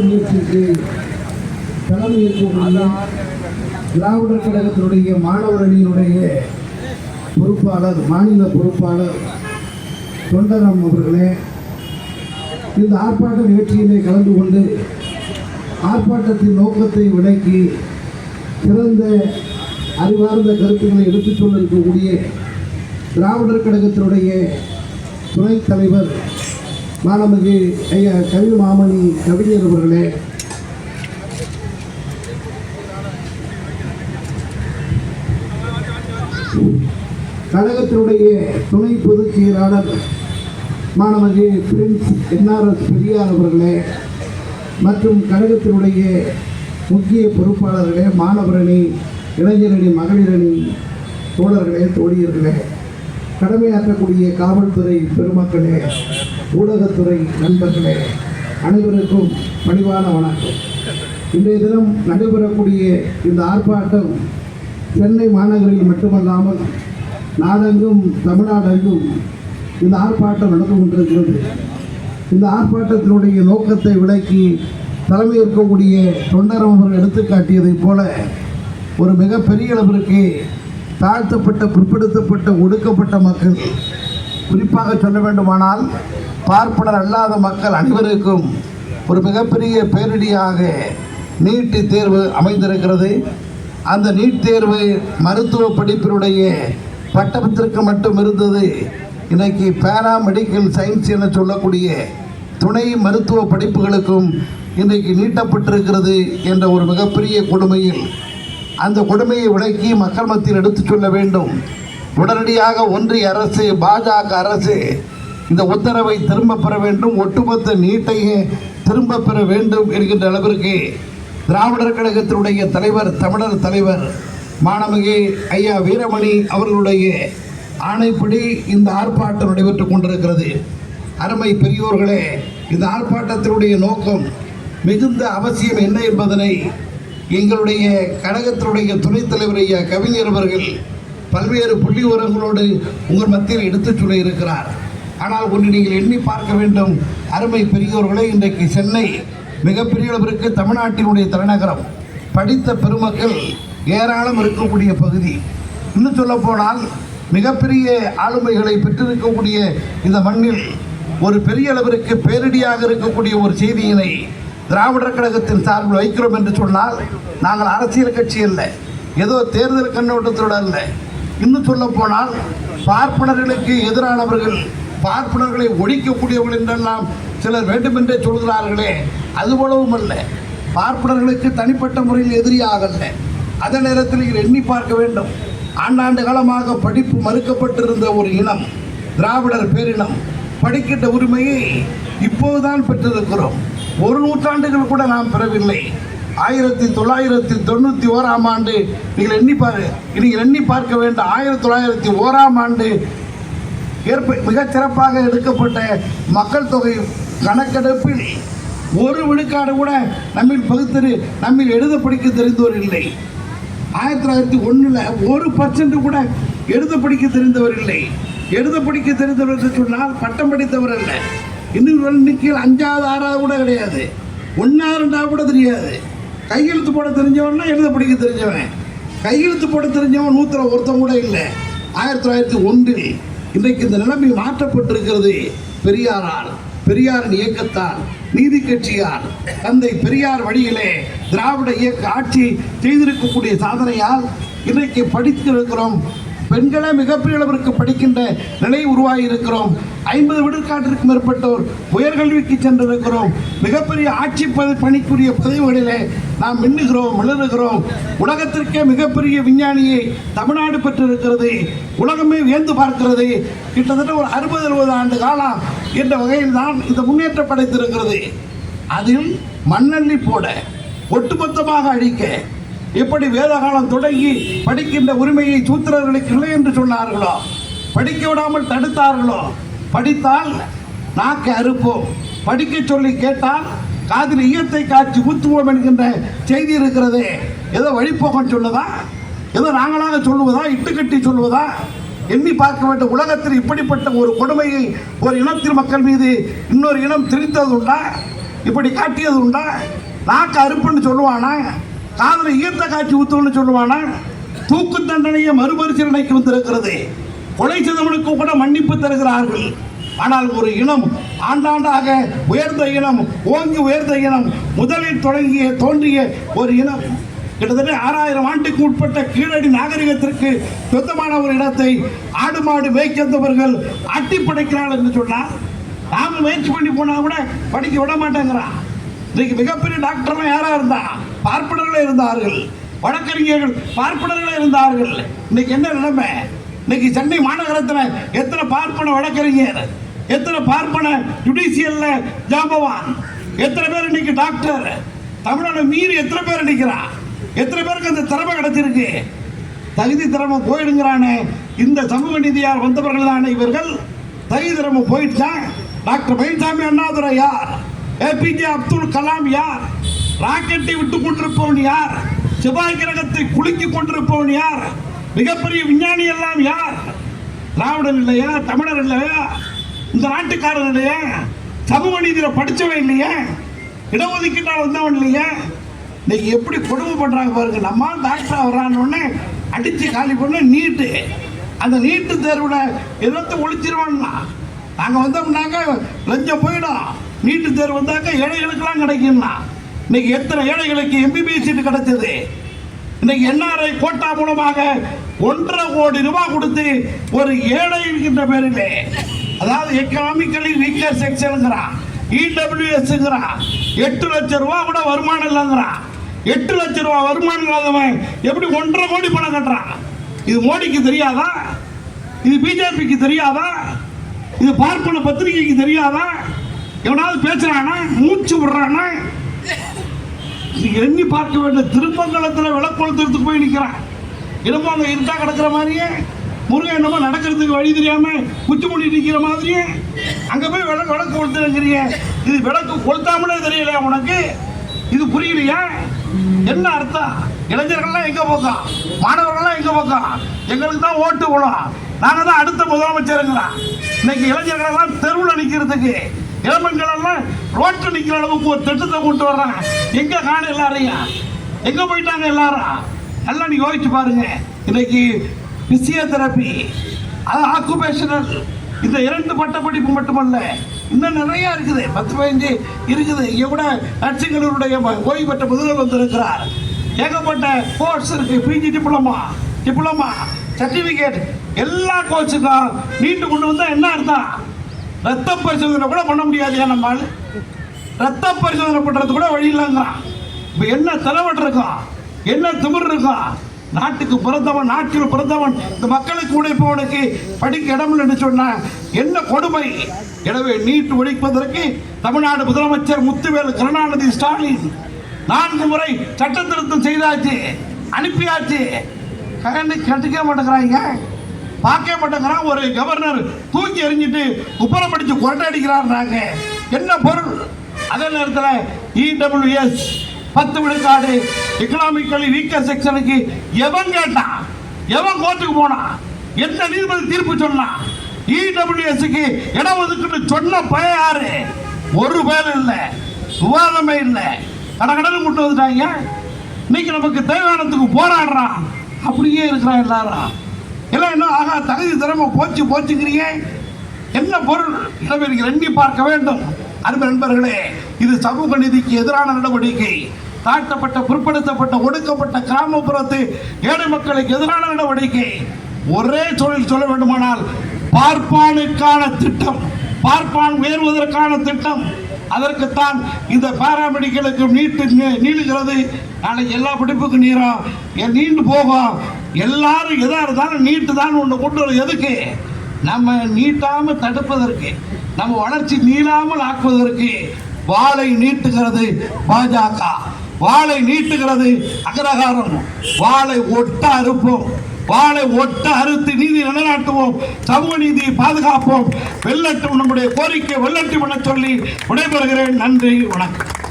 நிகழ்ச்சிக்கு தலைமை ஏற்கக்கூடிய திராவிடர் கழகத்தினுடைய மாணவர் அணியினுடைய பொறுப்பாளர் மாநில பொறுப்பாளர் தொண்டரம் அவர்களே இந்த ஆர்ப்பாட்ட நிகழ்ச்சியிலே கலந்து கொண்டு ஆர்ப்பாட்டத்தின் நோக்கத்தை விளக்கி சிறந்த அறிவார்ந்த கருத்துக்களை எடுத்துச் சொல்லிருக்கக்கூடிய திராவிடர் கழகத்தினுடைய துணைத் தலைவர் மாணமிகு ஐயா கவி மாமணி கவிஞர் அவர்களே. கழகத்தினுடைய துணை பொதுச் செயலாளர் மாணவர்கள் பிரின்ஸ் என்ஆர்எஸ் பெரியார் அவர்களே மற்றும் கழகத்தினுடைய முக்கிய பொறுப்பாளர்களே மாணவரணி இளைஞரணி மகளிரணி தோழர்களே தோழியர்களே. கடமையாற்றக்கூடிய காவல்துறை பெருமக்களே ஊடகத்துறை நண்பர்களே அனைவருக்கும் பணிவான வணக்கம். இன்றைய தினம் நடைபெறக்கூடிய இந்த ஆர்ப்பாட்டம் சென்னை மாநகரில் மட்டுமல்லாமல் நாடெங்கும் தமிழ்நாடெங்கும் இந்த ஆர்ப்பாட்டம் நடந்து கொண்டிருக்கிறது. இந்த ஆர்ப்பாட்டத்தினுடைய நோக்கத்தை விளக்கி தலைமை இருக்கக்கூடிய தொண்டரம் அவர்கள் எடுத்துக்காட்டியதைப் போல ஒரு மிகப்பெரிய அளவிற்கு தாழ்த்தப்பட்ட பிற்படுத்தப்பட்ட ஒடுக்கப்பட்ட மக்கள். குறிப்பாக சொல்ல வேண்டுமானால் பார்ப்பனர் அல்லாத மக்கள் அனைவருக்கும் ஒரு மிகப்பெரிய பேரிடியாக நீட்டு தேர்வு அமைந்திருக்கிறது. அந்த நீட் தேர்வு மருத்துவ படிப்பினுடைய பட்டத்திற்கு மட்டும் இருந்தது. இன்னைக்கு பேரா மெடிக்கல் சயின்ஸ் என சொல்லக்கூடிய துணை மருத்துவ படிப்புகளுக்கும் இன்றைக்கு நீட்டப்பட்டிருக்கிறது என்ற ஒரு மிகப்பெரிய கொடுமையில் அந்த கொடுமையை விளக்கி மக்கள் மத்தியில் எடுத்துச் சொல்ல வேண்டும். உடனடியாக ஒன்றிய அரசு பாஜக அரசு இந்த உத்தரவை திரும்ப பெற வேண்டும். ஒட்டுமொத்த நீட்டையே திரும்ப பெற வேண்டும் என்கின்ற அளவிற்கு திராவிடர் கழகத்தினுடைய தலைவர் தமிழர் தலைவர் மாணவிகை ஐயா வீரமணி அவர்களுடைய ஆணைப்படி இந்த ஆர்ப்பாட்டம் நடைபெற்றுக் கொண்டிருக்கிறது. அருமை பெரியோர்களே இந்த ஆர்ப்பாட்டத்தினுடைய நோக்கம் மிகுந்த அவசியம் என்ன என்பதனை எங்களுடைய கழகத்தினுடைய துணைத் தலைவர் ஐயா கவிஞர் அவர்கள் பல்வேறு புள்ளி உரங்களோடு உங்கள் மத்தியில் எடுத்துச் சொல்ல இருக்கிறார் ஆனால் ஒன்று நீங்கள் எண்ணி பார்க்க வேண்டும். அருமை பெரியோர்களே இன்றைக்கு சென்னை மிகப்பெரிய அளவிற்கு தமிழ்நாட்டினுடைய தலைநகரம். படித்த பெருமக்கள் ஏராளம் இருக்கக்கூடிய பகுதி. இன்னும் சொல்லப்போனால் மிகப்பெரிய ஆளுமைகளை பெற்றிருக்கக்கூடிய இந்த மண்ணில் ஒரு பெரிய அளவிற்கு பேரிடியாக இருக்கக்கூடிய ஒரு செய்தியினை திராவிடர் கழகத்தின் சார்பில் வைக்கிறோம் என்று சொன்னால் நாங்கள் அரசியல் கட்சி இல்லை ஏதோ தேர்தல் கண்ணோட்டத்தோடு அல்ல. இன்னும் சொல்ல போனால் பார்ப்பனர்களுக்கு எதிரானவர்கள் பார்ப்பனர்களை ஒழிக்கக்கூடியவர்கள் என்றெல்லாம் சிலர் வேண்டுமென்றே சொல்கிறார்களே அதுபோலவும் அல்ல. பார்ப்பனர்களுக்கு தனிப்பட்ட முறையில் எதிரியாகல்ல அதே நேரத்தில் எண்ணி பார்க்க வேண்டும். ஆண்டாண்டு காலமாக படிப்பு மறுக்கப்பட்டிருந்த ஒரு இனம் திராவிடர் பேரினம் படிக்கின்ற உரிமையை இப்போதுதான் பெற்றிருக்கிறோம். ஒரு நூற்றாண்டுகள் கூட நாம் பெறவில்லை. ஆயிரத்தி தொள்ளாயிரத்தி தொண்ணூற்றி ஓராம் ஆண்டு நீங்கள் எண்ணி பாரு நீங்கள் எண்ணி பார்க்க வேண்டும் ஆயிரத்தி தொள்ளாயிரத்தி ஓராம் ஆண்டு ஏற்ப மிகச் சிறப்பாக எடுக்கப்பட்ட மக்கள் தொகை கணக்கெடுப்பில் ஒரு விழுக்காடு கூட நம்மில் பகுத்தறி நம்மில் எழுத படிக்க தெரிந்தவர் இல்லை. ஆயிரத்தி தொள்ளாயிரத்தி ஒன்றில் ஒரு பர்சன்ட் கூட எழுத படிக்க தெரிந்தவர் இல்லை. எழுத படிக்க தெரிந்தவர் சொன்னால் பட்டம் படித்தவர் அல்ல. இன்னும் இன்னைக்கு அஞ்சாவது ஆறாவது கூட கிடையாது. ஒன்றா ரெண்டாவது கூட தெரியாது. கையெழுத்து போட தெரிஞ்சவன்னா எழுத படிக்க தெரிஞ்சவன். கையெழுத்து போட தெரிஞ்சவன் நூற்றில் ஒருத்தன் கூட இல்லை. ஆயிரத்தி தொள்ளாயிரத்தி ஒன்றில் இன்றைக்கு இந்த நிலைமை மாற்றப்பட்டிருக்கிறது. பெரியாரால் பெரியாரின் இயக்கத்தால் நீதி கட்சியால் தந்தை பெரியார் வழியிலே திராவிட இயக்க ஆட்சி செய்திருக்கக்கூடிய சாதனையால் இன்றைக்கு படித்திருக்கிறோம் பெண்களே மிகப்பெரிய அளவிற்கு படிக்கின்ற நிலை உருவாகி இருக்கிறோம் ஐம்பது விடுக்காட்டிற்கு மேற்பட்டோர் உயர்கல்விக்கு சென்றிருக்கிறோம். மிகப்பெரிய ஆட்சி பதி பணிக்குரிய பதவிகளிலே நாம் மின்னுகிறோம் மிளறுகிறோம் உலகத்திற்கே மிகப்பெரிய விஞ்ஞானியை தமிழ்நாடு பெற்றிருக்கிறது. உலகமே வியந்து பார்க்கிறது. கிட்டத்தட்ட ஒரு அறுபது அறுபது ஆண்டு காலம் என்ற வகையில் தான் இந்த முன்னேற்றம் படைத்திருக்கிறது. அதில் மண்ணள்ளி போட ஒட்டுமொத்தமாக அழிக்க எப்படி வேதகாலம் தொடங்கி படிக்கின்ற உரிமையை சூத்திரர்களுக்கு இல்லை என்று சொன்னார்களோ? படிக்க விடாமல் தடுத்தார்களோ? படித்தால் நாக்கை அறுப்போம். படிக்க சொல்லி கேட்டால் காதில் ஈயத்தை காய்ச்சி ஊத்துவோம் என்கின்ற செய்தி இருக்கிறதே. ஏதோ வழிபோகம் சொல்லுதா? ஏதோ நாங்களாக சொல்லுவதா? இட்டுக்கட்டி சொல்லுவதா? எண்ணி பார்க்க வேண்டும். உலகத்தில் இப்படிப்பட்ட ஒரு கொடுமையை ஒரு இனத்தின் மக்கள் மீது இன்னொரு இனம் திரித்தது உண்டா இப்படி காட்டியது உண்டா நாக்கு அறுப்புன்னு சொல்லுவானா? காதலை ஈர்த்த காட்சி உத்தரவுன்னு சொல்லுவானா? தூக்கு தண்டனையை மறுபரிசீலனைக்கு வந்திருக்கிறது. கொலை செய்தவனுக்கு கூட மன்னிப்பு தருகிறார்கள். ஆனால் ஒரு இனம் ஆண்டாண்டாக உயர்ந்த இனம் ஓங்கி உயர்ந்த இனம் முதலில் தொடங்கிய தோன்றிய ஒரு இனம். கிட்டத்தட்ட ஆறாயிரம் ஆண்டுக்கு உட்பட்ட கீழடி நாகரிகத்திற்கு சொந்தமான ஒரு இடத்தை ஆடு மாடு மேய்க்கின்றவர்கள் அட்டி படைக்கிறாள் என்று சொன்னால் நாம முயற்சி பண்ணி போனா கூட படிக்க விட மாட்டேங்கிறான். இன்னைக்கு மிகப்பெரிய டாக்டர்லாம் யாரா இருந்தான் பார்ப்பனர்களே இருந்தார்கள். வழக்கறிஞர்கள் பார்ப்பனர்களே இருந்தார்கள். இன்னைக்கு என்ன நிலைமை? இன்னைக்கு சென்னை மாநகரத்தில் எத்தனை பார்ப்பன வழக்கறிஞர் எத்தனை பார்ப்பன ஜுடிஷியல்ல ஜாம்பவான் எத்தனை பேர் இன்னைக்கு டாக்டர் தமிழ்நாடு மீறி எத்தனை பேர் நிற்கிறான் எத்தனை பேருக்கு அந்த திறமை கிடைச்சிருக்கு? தகுதி திறமை போயிடுங்கிறானே. இந்த சமூக நீதியார் வந்தவர்கள் தானே இவர்கள்? தகுதி திறமை போயிடுச்சான் டாக்டர் மயில்சாமி அண்ணாதுரை யார்? ஏபிஜே அப்துல் கலாம் யார்? ராக்கெட்டை விட்டு கொண்டிருப்பவன் யார்? செவ்வாய் கிரகத்தை குலுக்கிக் கொண்டிருப்பவன் யார்? மிகப்பெரிய விஞ்ஞானி எல்லாம் யார்? திராவிடர் இல்லையா? தமிழர் இல்லையா? இந்த நாட்டுக்காரர் இல்லையா? சமூக நீதியில் படிச்சவன் இல்லையா? இடஒதுக்கீட்டால் வந்தவன் இல்லையா? இன்னைக்கு எப்படி கொடுமை பண்ணுறாங்க பாருங்க. நம்ம டாக்டர் வர்றான்னு அடித்து காலி பண்ண நீட்டு. அந்த நீட்டு தேர்வுல எதிர்த்து ஒழிச்சிருவான்னா நாங்கள் வந்தோம்னாக்க லஞ்சம் போயிடும். நீட்டு தேர்வு வந்தாக்க ஏழைகளுக்கெல்லாம் கிடைக்கும்னா. இன்னைக்கு எத்தனை ஏழைகளுக்கு எம்பிபிஎஸ் சீட்டு கிடைச்சது? இன்னைக்கு என்ஆர்ஐ கோட்டா மூலமாக ஒன்றரை கோடி ரூபாய் கொடுத்து ஒரு ஏழை இருக்கின்ற பேரிலே அதாவது எக்கனாமிக்கலி வீக்கர் செக்ஷனுங்கிறான் இடபிள்யூஎஸ்ங்கிறான் எட்டு லட்சம் ரூபா கூட வருமானம் இல்லைங்கிறான். எட்டு லட்சம் ரூபா வருமானம் இல்லாதவன் எப்படி ஒன்றரை கோடி பணம் கட்டுறான்? இது மோடிக்கு தெரியாதா? இது பிஜேபிக்கு தெரியாதா? இது பார்ப்பன பத்திரிகைக்கு தெரியாதா? எவனாவது பேசுறானா? மூச்சு விடுறானா? எண்ணி பார்க்க வேண்டிய திருப்பங்கலத்தில் விளக்குளத்திற்கு போய் நிற்கிறான் என்னமோ அங்கே இருட்டா கிடக்கிற மாதிரியே முருகன் என்னமோ நடக்கிறதுக்கு வழி தெரியாம குச்சி மூடி நிற்கிற மாதிரியே அங்கே போய் விளக்கு விளக்கு கொளுத்துறங்கிறிய. இது விளக்கு கொளுத்தாமலே தெரியலையா உனக்கு? இது புரியலையா? என்ன அர்த்தம்? இளைஞர்கள்லாம் எங்கே போக்கோம் மாணவர்கள்லாம் எங்கே போக்கோம் எங்களுக்கு தான் ஓட்டு விழும் நாங்கள் தான் அடுத்த முதலமைச்சருங்களா? இன்னைக்கு இளைஞர்களெல்லாம் தெருவில் நிற்கிறதுக்கு இளம்பெண்கள் எல்லாம் ரோட்டில் நிற்கிற அளவுக்கு ஒரு திட்டத்தை கொண்டு வர்றாங்க எங்கே காணும் எல்லாரையும்? எங்கே போயிட்டாங்க எல்லாரும்? எல்லாம் நீ யோசிச்சு பாருங்க. இன்னைக்கு பிசியோதெரப்பி அது ஆக்குபேஷனல் இந்த இரண்டு பட்டப்படிப்பு மட்டுமல்ல இன்னும் நிறைய இருக்குது. பத்து பதினஞ்சு இருக்குது. இங்கே கூட நர்சிங்களுடைய ஓய்வு பெற்ற முதல்வர் வந்திருக்கிறார். ஏகப்பட்ட கோர்ஸ் இருக்கு. பிஜி டிப்ளமா டிப்ளமா சர்டிஃபிகேட் எல்லா கோர்ஸுக்கும் நீட்டு கொண்டு வந்தால் என்ன அர்த்தம்? ரத்த பரிசோதனை கூட பண்ண முடியாது ஏன் ஆளு ரத்த பரிசோதனை பண்றது கூட வழி இல்லைங்கிறான். இப்போ என்ன தலைவன் இருக்கும் என்ன திமிர் இருக்கும் நாட்டுக்கு பிறந்தவன் நாட்டில் பிறந்தவன் இந்த மக்களுக்கு உழைப்பவனுக்கு படிக்க இடம் என்று சொன்ன என்ன கொடுமை? எனவே நீட் ஒழிப்பதற்கு தமிழ்நாடு முதலமைச்சர் முத்துவேல் கருணாநிதி ஸ்டாலின் நான்கு முறை சட்ட திருத்தம் செய்தாச்சு அனுப்பியாச்சு. கண்டு கண்டுக்க மாட்டேங்கிறாங்க. பார்க்க மாட்டேங்கிறான் ஒரு கவர்னர் தூக்கி எறிஞ்சிட்டு குப்பரம் படித்து கொரட்டை அடிக்கிறாருனாங்க என்ன பொருள்? அதே நேரத்தில் இடபிள்யூஎஸ் பத்து விழுக்காடு எக்கனாமிக்கலி வீக்கர் செக்ஷனுக்கு எவன் கேட்டான் எவன் கோர்ட்டுக்கு போனான் எந்த நீதிபதி தீர்ப்பு சொன்னான் இடபிள்யூஎஸ்க்கு இடம் ஒதுக்குன்னு சொன்ன பய யாரு? ஒரு பேர் இல்லை. சுவாதமே இல்லை. கடகடன்னு கொண்டு வந்துட்டாங்க. இன்னைக்கு நமக்கு தேவையானதுக்கு போராடுறான். அப்படியே இருக்கிறான் எல்லாரும். இல்லை என்ன ஆகா தகுதி திறமை போச்சு போச்சுக்கிறீங்க என்ன பொருள்? இளவெளிக்கு எண்ணி பார்க்க வேண்டும். அன்பு நண்பர்களே இது சமூக நீதிக்கு எதிரான நடவடிக்கை. தாழ்த்தப்பட்ட பிற்படுத்தப்பட்ட ஒடுக்கப்பட்ட கிராமப்புறத்து ஏழை மக்களுக்கு எதிரான நடவடிக்கை. ஒரே தொழில் சொல்ல வேண்டுமானால் பார்ப்பானுக்கான திட்டம். பார்ப்பான் உயர்வதற்கான திட்டம். அதற்குத்தான் இந்த பாராமெடிக்கலுக்கு நீட்டு நீளுகிறது. நாளைக்கு எல்லா படிப்புக்கும் நீரா நீண்டு போகும் எல்லாரும் எதாக இருந்தாலும் நீட்டு தான் ஒன்று கொண்டு வரும் எதுக்கு? நம்ம நீட்டாமல் தடுப்பதற்கு நம்ம வளர்ச்சி நீளாமல் ஆக்குவதற்கு வாளை நீட்டுகிறது பாஜக. வாளை நீட்டுகிறது அகரகாரம். வாளை ஒட்ட அறுப்போம். வாளை ஒட்ட அறுத்து நீதி நிலைநாட்டுவோம். சமூக நீதியை பாதுகாப்போம். வெள்ளட்டும் நம்முடைய கோரிக்கை வெள்ளட்டும் என சொல்லி விடைபெறுகிறேன். நன்றி வணக்கம்.